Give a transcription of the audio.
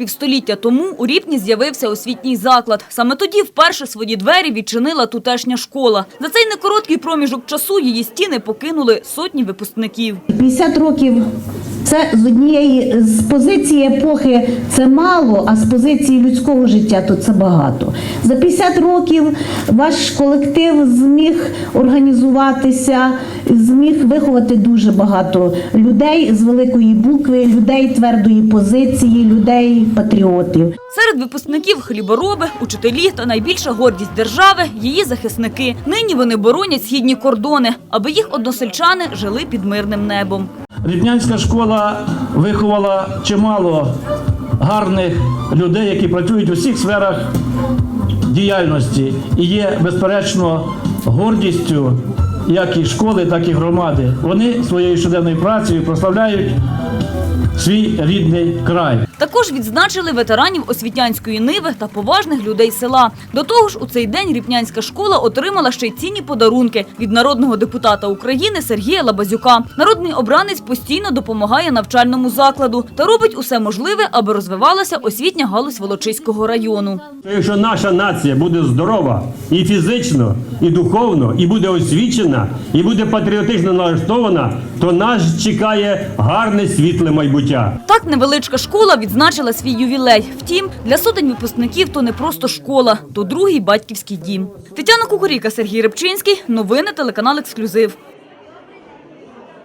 півстоліття тому у Ріпні з'явився освітній заклад. Саме тоді вперше свої двері відчинила тутешня школа. За цей некороткий проміжок часу її стіни покинули сотні випускників. 50 років це з однієї з позиції епохи це мало, а з позиції людського життя то це багато. За 50 років ваш колектив зміг організуватися, зміг виховати дуже багато людей з великої букви, людей твердої позиції, людей патріотів. Серед випускників хлібороби, учителі та найбільша гордість держави – її захисники. Нині вони боронять східні кордони, аби їх односельчани жили під мирним небом. Рівнянська школа виховала чимало гарних людей, які працюють у всіх сферах діяльності. І є, безперечно, гордістю як і школи, так і громади. Вони своєю щоденною працею прославляють свій рідний край. Також відзначили ветеранів освітянської ниви та поважних людей села. До того ж, у цей день Ріпнянська школа отримала ще й цінні подарунки від народного депутата України Сергія Лабазюка. Народний обранець постійно допомагає навчальному закладу та робить усе можливе, аби розвивалася освітня галузь Волочиського району. Якщо наша нація буде здорова і фізично, і духовно, і буде освічена, і буде патріотично налаштована, то нас чекає гарне світле майбуття. Так невеличка школа відзначила свій ювілей. Втім, для сотень випускників то не просто школа, то другий батьківський дім. Тетяна Кукуріка, Сергій Рибчинський. Новини телеканал Ексклюзив.